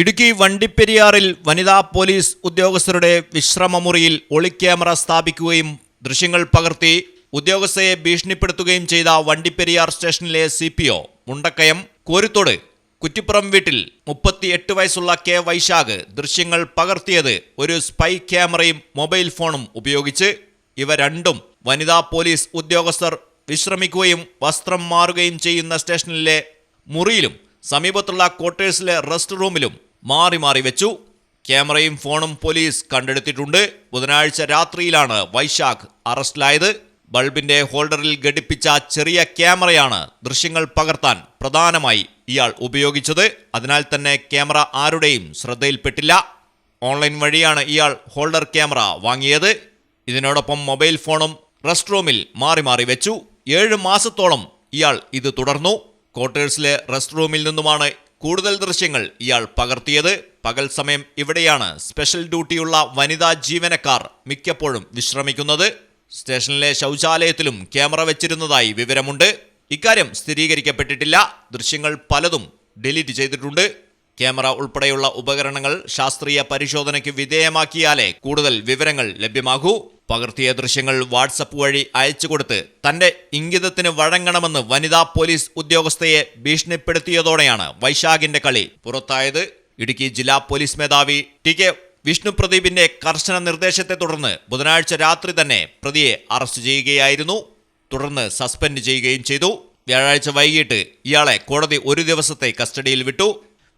ഇടുക്കി വണ്ടിപ്പെരിയാറിൽ വനിതാ പോലീസ് ഉദ്യോഗസ്ഥരുടെ വിശ്രമമുറിയിൽ ഒളിക്യാമറ സ്ഥാപിക്കുകയും ദൃശ്യങ്ങൾ പകർത്തി ഉദ്യോഗസ്ഥയെ ഭീഷണിപ്പെടുത്തുകയും ചെയ്ത വണ്ടിപ്പെരിയാർ സ്റ്റേഷനിലെ C P O Mundakayam Korithodu Kuttippuram വീട്ടിൽ മുപ്പത്തിയെട്ട് വയസ്സുള്ള കെ വൈശാഖ് ദൃശ്യങ്ങൾ പകർത്തിയത് ഒരു സ്പൈ ക്യാമറയും മൊബൈൽ ഫോണും ഉപയോഗിച്ച്. ഇവ രണ്ടും വനിതാ പോലീസ് ഉദ്യോഗസ്ഥർ വിശ്രമിക്കുകയും വസ്ത്രം മാറുകയും ചെയ്യുന്ന സ്റ്റേഷനിലെ മുറിയിലും സമീപത്തുള്ള ക്വാർട്ടേഴ്സിലെ റെസ്റ്റ് റൂമിലും മാറി മാറി വെച്ചു. ക്യാമറയും ഫോണും പോലീസ് കണ്ടെടുത്തിട്ടുണ്ട്. ബുധനാഴ്ച രാത്രിയിലാണ് വൈശാഖ് അറസ്റ്റിലായത്. ബൾബിന്റെ ഹോൾഡറിൽ ഘടിപ്പിച്ച ചെറിയ ക്യാമറയാണ് ദൃശ്യങ്ങൾ പകർത്താൻ പ്രധാനമായി ഇയാൾ ഉപയോഗിച്ചത്. അതിനാൽ തന്നെ ക്യാമറ ആരുടെയും ശ്രദ്ധയിൽപ്പെട്ടില്ല. ഓൺലൈൻ വഴിയാണ് ഇയാൾ ഹോൾഡർ ക്യാമറ വാങ്ങിയത്. ഇതിനോടൊപ്പം മൊബൈൽ ഫോണും റെസ്റ്റ് റൂമിൽ മാറി മാറി വെച്ചു. ഏഴ് മാസത്തോളം ഇയാൾ ഇത് തുടർന്നു. ക്വാർട്ടേഴ്സിലെ റെസ്റ്റ് റൂമിൽ നിന്നുമാണ് കൂടുതൽ ദൃശ്യങ്ങൾ ഇയാൾ പകർത്തിയത്. പകൽ സമയം ഇവിടെയാണ് സ്പെഷ്യൽ ഡ്യൂട്ടിയുള്ള വനിതാ ജീവനക്കാർ മിക്കപ്പോഴും വിശ്രമിക്കുന്നത്. സ്റ്റേഷനിലെ ശൗചാലയത്തിലും ക്യാമറ വെച്ചിരുന്നതായി വിവരമുണ്ട്. ഇക്കാര്യം സ്ഥിരീകരിക്കപ്പെട്ടിട്ടില്ല. ദൃശ്യങ്ങൾ പലതും ഡിലീറ്റ് ചെയ്തിട്ടുണ്ട്. ക്യാമറ ഉൾപ്പെടെയുള്ള ഉപകരണങ്ങൾ ശാസ്ത്രീയ പരിശോധനയ്ക്ക് വിധേയമാക്കിയാലേ കൂടുതൽ വിവരങ്ങൾ ലഭ്യമാകൂ. പകർത്തിയ ദൃശ്യങ്ങൾ വാട്സപ്പ് വഴി അയച്ചുകൊടുത്ത് തന്റെ ഇംഗിതത്തിന് വഴങ്ങണമെന്ന് വനിതാ പോലീസ് ഉദ്യോഗസ്ഥയെ ഭീഷണിപ്പെടുത്തിയതോടെയാണ് വൈശാഖിന്റെ കളി പുറത്തായത്. ഇടുക്കി ജില്ലാ പോലീസ് മേധാവി ടി കെ വിഷ്ണു പ്രദീപിന്റെ കർശന നിർദ്ദേശത്തെ തുടർന്ന് ബുധനാഴ്ച രാത്രി തന്നെ പ്രതിയെ അറസ്റ്റ് ചെയ്യുകയായിരുന്നു. തുടർന്ന് സസ്പെൻഡ് ചെയ്യുകയും ചെയ്തു. വ്യാഴാഴ്ച വൈകിട്ട് ഇയാളെ കോടതി ഒരു ദിവസത്തെ കസ്റ്റഡിയിൽ വിട്ടു.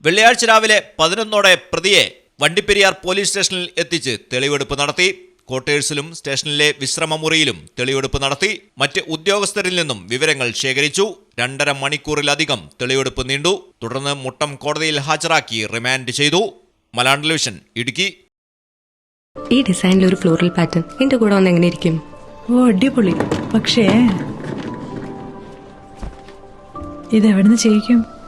വെള്ളിയാഴ്ച രാവിലെ പതിനൊന്നോടെ പ്രതിയെ വണ്ടിപ്പെരിയാർ പോലീസ് സ്റ്റേഷനിൽ എത്തിച്ച് തെളിവെടുപ്പ് നടത്തി. ക്വാർട്ടേഴ്സിലും സ്റ്റേഷനിലെ വിശ്രമമുറിയിലും തെളിവെടുപ്പ് നടത്തി. മറ്റ് ഉദ്യോഗസ്ഥരിൽ നിന്നും വിവരങ്ങൾ ശേഖരിച്ചു. രണ്ടര മണിക്കൂറിലധികം തെളിവെടുപ്പ് നീണ്ടു. തുടർന്ന് മുട്ടം കോടതിയിൽ ഹാജരാക്കി റിമാൻഡ് ചെയ്തു. മലയാളം ടെലിവിഷൻ ഇടുക്കി. ഈ ഡിസൈനിൽ ഒരു ഫ്ലോറൽ പാറ്റേൺ. എന്റെ കൂടെ വന്ന് എങ്ങനെ ഇരിക്കും? ഓ അടിപൊളി. പക്ഷേ ഇതെവിടുന്ന് ചെയ്യിക്കും?